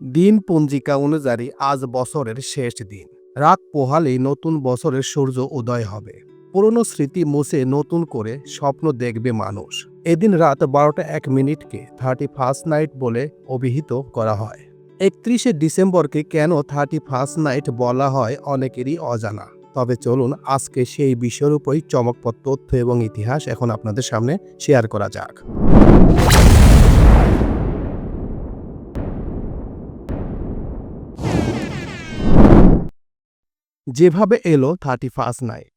দিন পঞ্জিকা অনুযায়ী আজ বছরের শেষ দিন। রাত পোহালেই নতুন বছরের সূর্য উদয় হবে। পুরনো স্মৃতি মুছে নতুন করে স্বপ্ন দেখবে মানুষ। এদিন রাত বারোটা এক মিনিটকে থার্টি ফার্স্ট নাইট বলে অভিহিত করা হয়। একত্রিশে ডিসেম্বরকে কেন থার্টি ফার্স্ট নাইট বলা হয় অনেকেরই অজানা। তবে চলুন আজকে সেই বিষয়ের উপরই চমকপদ তথ্য এবং ইতিহাস এখন আপনাদের সামনে শেয়ার করা যাক। যেভাবে এলো থার্টি ফার্স্ট নাইট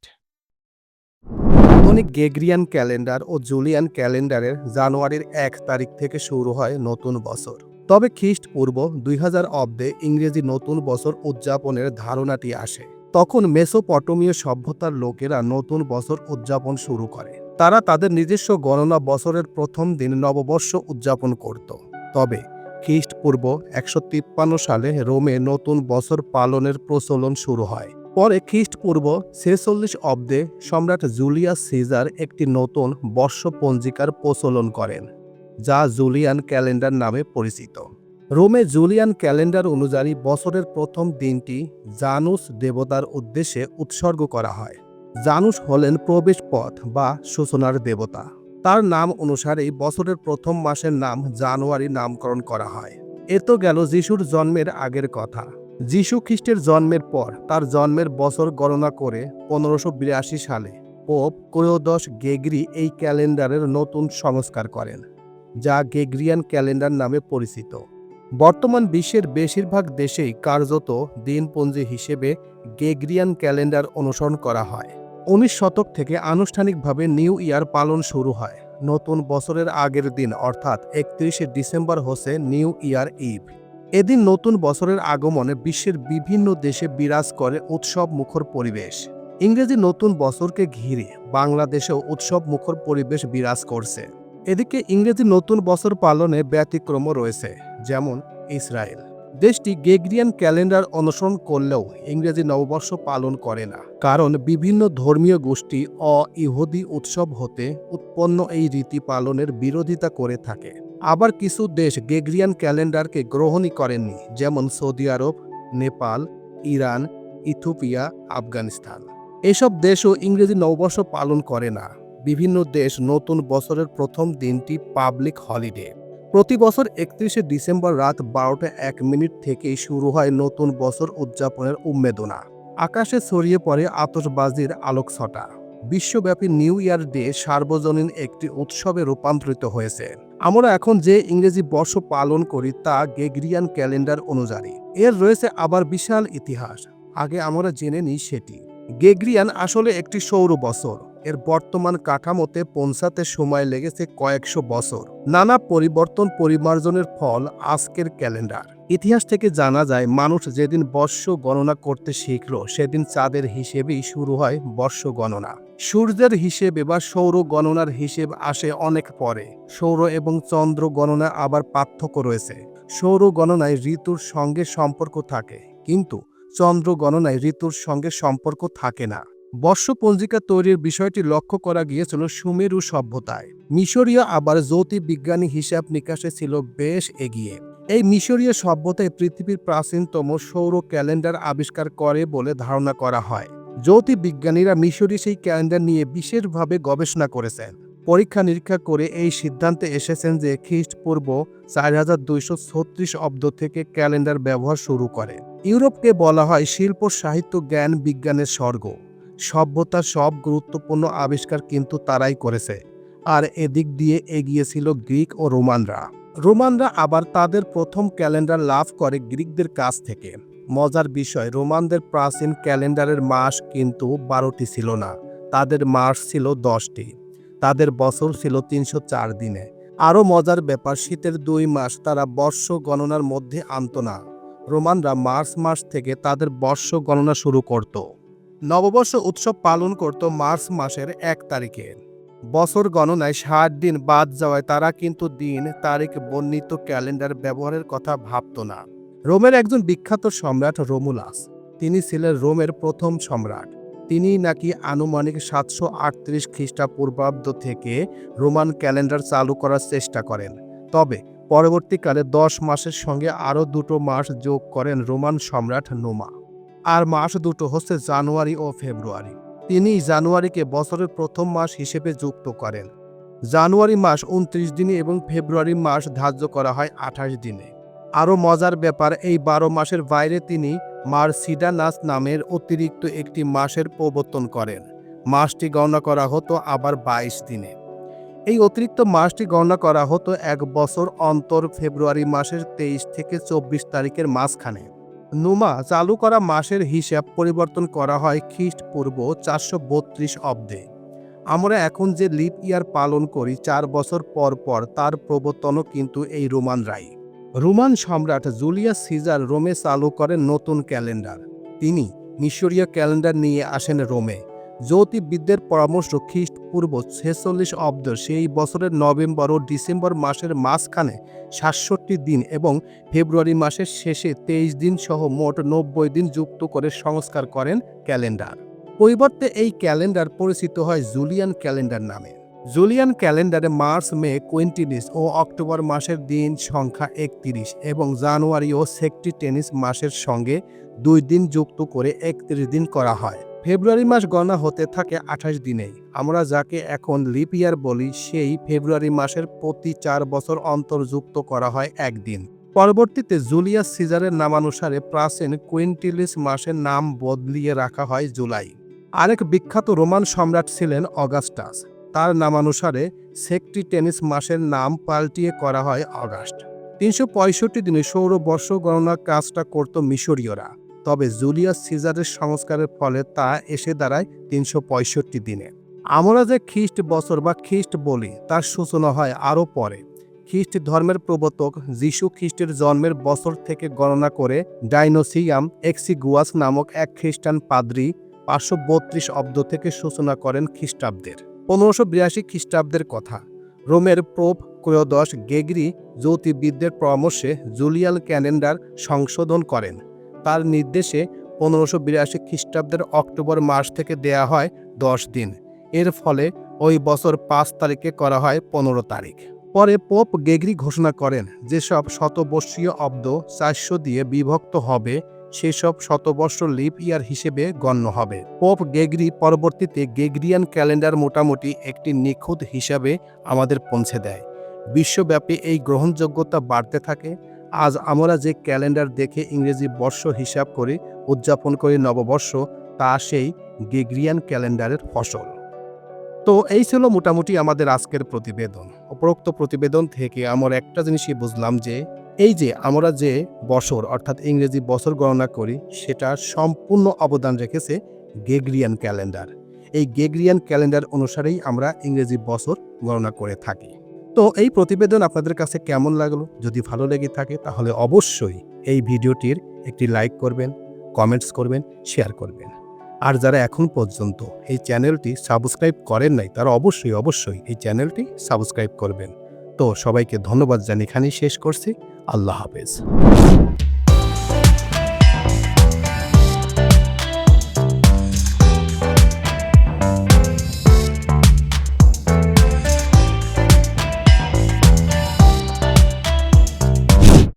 আধুনিক গেগ্রিয়ান ক্যালেন্ডার ও জুলিয়ান ক্যালেন্ডারের জানুয়ারির এক তারিখ থেকে শুরু হয় নতুন বছর। তবে খ্রিস্টপূর্ব দুই হাজার অব্দে ইংরেজি নতুন বছর উদযাপনের ধারণাটি আসে। তখন মেসোপটমীয় সভ্যতার লোকেরা নতুন বছর উদযাপন শুরু করে। তারা তাদের নিজস্ব গণনা বছরের প্রথম দিন নববর্ষ উদযাপন করত। তবে খ্রিস্টপূর্ব একশো তিপ্পান্ন সালে রোমে নতুন বছর পালনের প্রচলন শুরু হয়। পরে খ্রিস্টপূর্ব ছেচল্লিশ অব্দে সম্রাট জুলিয়াস সিজার একটি নতুন বর্ষ পঞ্জিকার প্রচলন করেন, যা জুলিয়ান ক্যালেন্ডার নামে পরিচিত। রোমে জুলিয়ান ক্যালেন্ডার অনুযায়ী বছরের প্রথম দিনটি জানুস দেবতার উদ্দেশ্যে উৎসর্গ করা হয়। জানুস হলেন প্রবেশ পথ বা সূচনার দেবতা। তার নাম অনুসারেই বছরের প্রথম মাসের নাম জানুয়ারি নামকরণ করা হয়। এ তো গেল যিশুর জন্মের আগের কথা। যিশু খ্রিস্টের জন্মের পর তার জন্মের বছর গণনা করে পনেরোশো বিরাশি সালে পোপ ক্রয়োদশ গেগরি এই ক্যালেন্ডারের নতুন সংস্কার করেন, যা গেগরিয়ান ক্যালেন্ডার নামে পরিচিত। বর্তমান বিশ্বের বেশিরভাগ দেশেই কার্যত দিনপঞ্জি হিসেবে গেগরিয়ান ক্যালেন্ডার অনুসরণ করা হয়। উনিশ শতক থেকে আনুষ্ঠানিকভাবে নিউ ইয়ার পালন শুরু হয়। নতুন বছরের আগের দিন, অর্থাৎ একত্রিশে ডিসেম্বর হচ্ছে নিউ ইয়ার ইভ। এদিন নতুন বছরের আগমনে বিশ্বের বিভিন্ন দেশে বিরাজ করে উৎসব মুখর পরিবেশ। ইংরেজি নতুন বছরকে ঘিরে বাংলাদেশেও উৎসব মুখর পরিবেশ বিরাজ করছে। এদিকে ইংরেজি নতুন বছর পালনে ব্যতিক্রমও রয়েছে, যেমন ইসরায়েল। দেশটি গেগ্রিয়ান ক্যালেন্ডার অনুসরণ করলেও ইংরেজি নববর্ষ পালন করে না, কারণ বিভিন্ন ধর্মীয় গোষ্ঠী অ ইহুদি উৎসব হতে উৎপন্ন এই রীতি পালনের বিরোধিতা করে থাকে। আবার কিছু দেশ গেগ্রিয়ান ক্যালেন্ডারকে গ্রহণই করেননি, যেমন Saudi Arab, Nepal, Iran, Ethiopia, Afghanistan. এসব দেশও ইংরেজি নববর্ষ পালন করে না। বিভিন্ন দেশ নতুন বছরের প্রথম দিনটি পাবলিক হলিডে। প্রতি বছর একত্রিশে ডিসেম্বর রাত বারোটা এক মিনিট থেকেই শুরু হয় নতুন বছর উদযাপনের উন্মেদনা। আকাশে ছড়িয়ে পড়ে আতশবাজির আলোকছটা। বিশ্বব্যাপী নিউ ইয়ার ডে সার্বজনীন একটি উৎসবে রূপান্তরিত হয়েছে। আমরা এখন যে ইংরেজি বর্ষ পালন করি তা গেগরিয়ান ক্যালেন্ডার অনুযায়ী। এর রয়েছে আবার বিশাল ইতিহাস। আগে আমরা জেনে নিই সেটি। গেগরিয়ান আসলে একটি সৌর বছর। এর বর্তমান কাঠামোতে পৌঁছাতে সময় লেগেছে কয়েকশো বছর। নানা পরিবর্তন পরিমার্জনের ফল আজকের ক্যালেন্ডার। ইতিহাস থেকে জানা যায়, মানুষ যেদিন বর্ষ গণনা করতে শিখল, সেদিন চাঁদের হিসেবেই শুরু হয় বর্ষ গণনা। সূর্যের হিসেবে বা সৌর গণনার হিসেব আসে অনেক পরে। সৌর এবং চন্দ্র গণনা আবার পার্থক্য রয়েছে। সৌর গণনায় ঋতুর সঙ্গে সম্পর্ক থাকে, কিন্তু চন্দ্র গণনায় ঋতুর সঙ্গে সম্পর্ক থাকে না। বর্ষপঞ্জিকা তৈরির বিষয়টি লক্ষ্য করা গিয়েছিল সুমেরু সভ্যতায়। মিশরীয়, আবার জ্যোতির্বিজ্ঞানী হিসাব নিকাশে ছিল বেশ এগিয়ে। এই মিশরীয় সভ্যতায় পৃথিবীর প্রাচীনতম সৌর ক্যালেন্ডার আবিষ্কার করে বলে ধারণা করা হয়। জ্যোতির্বিজ্ঞানীরা মিশরী সেই ক্যালেন্ডার নিয়ে বিশেষভাবে গবেষণা করেছেন। পরীক্ষা নিরীক্ষা করে এই সিদ্ধান্তে এসেছেন যে খ্রিস্টপূর্ব চার হাজার দুইশো ছত্রিশ অব্দ থেকে ক্যালেন্ডার ব্যবহার শুরু করে। ইউরোপকে বলা হয় শিল্প সাহিত্য জ্ঞান বিজ্ঞানের স্বর্গ। সভ্যতার সব গুরুত্বপূর্ণ আবিষ্কার কিন্তু তারাই করেছে। আর এদিক দিয়ে এগিয়েছিল গ্রিক ও রোমানরা। রোমানরা আবার তাদের প্রথম ক্যালেন্ডার লাভ করে গ্রিকদের কাছ থেকে। মজার বিষয়, রোমানদের প্রাচীন ক্যালেন্ডারের মাস কিন্তু বারোটি ছিল না। তাদের মাস ছিল দশটি। তাদের বছর ছিল তিনশো চার দিনে। আরও মজার ব্যাপার, শীতের দুই মাস তারা বর্ষ গণনার মধ্যে আনত না। রোমানরা মার্চ মাস থেকে তাদের বর্ষ গণনা শুরু করত। নববর্ষ উৎসব পালন করত মার্চ মাসের এক তারিখে। বছর গণনায় ষাট দিন বাদ যাওয়ায় তারা কিন্তু দিন, তারিখ বর্ণিত ক্যালেন্ডার ব্যবহারের কথা ভাবত না। রোমের একজন বিখ্যাত সম্রাট রোমুলাস, তিনি ছিলেন রোমের প্রথম সম্রাট। তিনি নাকি আনুমানিক সাতশো আটত্রিশ খ্রিস্টাপূর্বাব্দ থেকে রোমান ক্যালেন্ডার চালু করার চেষ্টা করেন। তবে পরবর্তীকালে দশ মাসের সঙ্গে আরও দুটো মাস যোগ করেন রোমান সম্রাট নোমা। আর মাস দুটো হচ্ছে জানুয়ারি ও ফেব্রুয়ারি। তিনি জানুয়ারিকে বছরের প্রথম মাস হিসেবে যুক্ত করেন। জানুয়ারি মাস উনত্রিশ দিনে এবং ফেব্রুয়ারি মাস ধার্য করা হয় আঠাশ দিনে। আরও মজার ব্যাপার, এই বারো মাসের বাইরে তিনি মার্সিডানাস নামের অতিরিক্ত একটি মাসের প্রবর্তন করেন। মাসটি গণনা করা হতো আবার বাইশ দিনে। এই অতিরিক্ত মাসটি গণনা করা হতো এক বছর অন্তর ফেব্রুয়ারি মাসের তেইশ থেকে চব্বিশ তারিখের মাঝখানে। নুমা চালু করা মাসের হিসাব পরিবর্তন করা হয় খ্রিস্টপূর্ব চারশো বত্রিশ অব্দে। আমরা এখন যে লিপ ইয়ার পালন করি চার বছর পর পর তার প্রবর্তনও কিন্তু এই রোমান রোমানরাই রোমান সম্রাট জুলিয়াস সিজার রোমে চালু করেন নতুন ক্যালেন্ডার। তিনি মিশরীয় ক্যালেন্ডার নিয়ে আসেন রোমে। জ্যোতির্বিদদের পরামর্শ খ্রিস্টপূর্ব ছেচল্লিশ অব্দ সেই বছরের নভেম্বর ও ডিসেম্বর মাসের মাঝখানে সাতষট্টি দিন এবং ফেব্রুয়ারি মাসের শেষে তেইশ দিন সহ মোট নব্বই দিন যুক্ত করে সংস্কার করেন ক্যালেন্ডার। পরিবর্তে এই ক্যালেন্ডার পরিচিত হয় জুলিয়ান ক্যালেন্ডার নামে। জুলিয়ান ক্যালেন্ডারে মার্চ, মে কোয়েন্টিলিস ও অক্টোবর মাসের দিন সংখ্যা একত্রিশ এবং জানুয়ারি ও সেক্টি টেনিস মাসের সঙ্গে দুই দিন যুক্ত করে একত্রিশ দিন করা হয়। ফেব্রুয়ারি মাস গণনা হতে থাকে আঠাশ দিনেই। আমরা যাকে এখন লিপ ইয়ার বলি, সেই ফেব্রুয়ারি মাসের প্রতি চার বছর অন্তর যুক্ত করা হয় একদিন। পরবর্তীতে জুলিয়াস সিজারের নামানুসারে প্রাচীন কুইন্টিলিস মাসের নাম বদলিয়ে রাখা হয় জুলাই। আরেক বিখ্যাত রোমান সম্রাট ছিলেন অগাস্টাস। তার নামানুসারে সেক্টিটেনিস মাসের নাম পাল্টিয়ে করা হয় অগাস্ট। তিনশো পঁয়ষট্টি দিনে সৌর বর্ষ গণনার কাজটা করত মিশরীয়রা। তবে জুলিয়াস সিজারের সংস্কারের ফলে তা এসে দাঁড়ায় তিনশো পঁয়ষট্টি দিনে। আমরা যে খ্রিস্ট বছর বা খ্রিস্ট বলি, তার সূচনা হয় আরও পরে। খ্রিস্ট ধর্মের প্রবর্তক যিশু খ্রিস্টের জন্মের বছর থেকে গণনা করে ডাইনোসিয়াম এক্সিগুয়াস নামক এক খ্রিস্টান পাদ্রী পাঁচশো বত্রিশ অব্দ থেকে সূচনা করেন খ্রিস্টাব্দের। পনেরোশো বিরাশি খ্রিস্টাব্দের কথা। রোমের প্রোপ ক্রয়োদশ গেগরি জ্যোতির্বিদদের পরামর্শে জুলিয়াল ক্যালেন্ডার সংশোধন করেন। তার নির্দেশে পনেরোশো বিরাশি খ্রিস্টাব্দের অক্টোবর মাস থেকে দেয়া হয় দশ দিন। এর ফলে ওই বছর পাঁচ তারিখে করা হয় পনেরো তারিখ। পরে পোপ গেগরি ঘোষণা করেন, যেসব শতবর্ষীয় অব্দ চারশো দিয়ে বিভক্ত হবে, সেসব শতবর্ষ লিপ ইয়ার হিসেবে গণ্য হবে। পোপ গেগরি পরবর্তীতে গেগরিয়ান ক্যালেন্ডার মোটামুটি একটি নিখুঁত হিসাবে আমাদের পৌঁছে দেয়। বিশ্বব্যাপী এই গ্রহণযোগ্যতা বাড়তে থাকে আজ আমরা যে ক্যালেন্ডার দেখে ইংরেজি বর্ষ হিসাব করে উদযাপন করি নববর্ষ, তা সেই গেগ্রিয়ান ক্যালেন্ডারের ফসল। তো এই ছিল মোটামুটি আমাদের আজকের প্রতিবেদন। উপরোক্ত প্রতিবেদন থেকে আমরা একটা জিনিসই বুঝলাম যে, এই যে আমরা যে বছর, অর্থাৎ ইংরেজি বছর গণনা করি, সেটা সম্পূর্ণ অবদান রেখেছে গেগ্রিয়ান ক্যালেন্ডার। এই গেগ্রিয়ান ক্যালেন্ডার অনুসারেই আমরা ইংরেজি বছর গণনা করে থাকি। তো এই প্রতিবেদন আপনাদের কাছে কেমন লাগল? যদি ভালো লেগে থাকে, তাহলে অবশ্যই এই ভিডিওটির একটি লাইক করবেন, কমেন্টস করবেন, শেয়ার করবেন। আর যারা এখন পর্যন্ত এই চ্যানেলটি সাবস্ক্রাইব করেন নাই, তারা অবশ্যই অবশ্যই এই চ্যানেলটি সাবস্ক্রাইব করবেন। তো সবাইকে ধন্যবাদ জানি এখানেই শেষ করছি। আল্লাহ হাফেজ।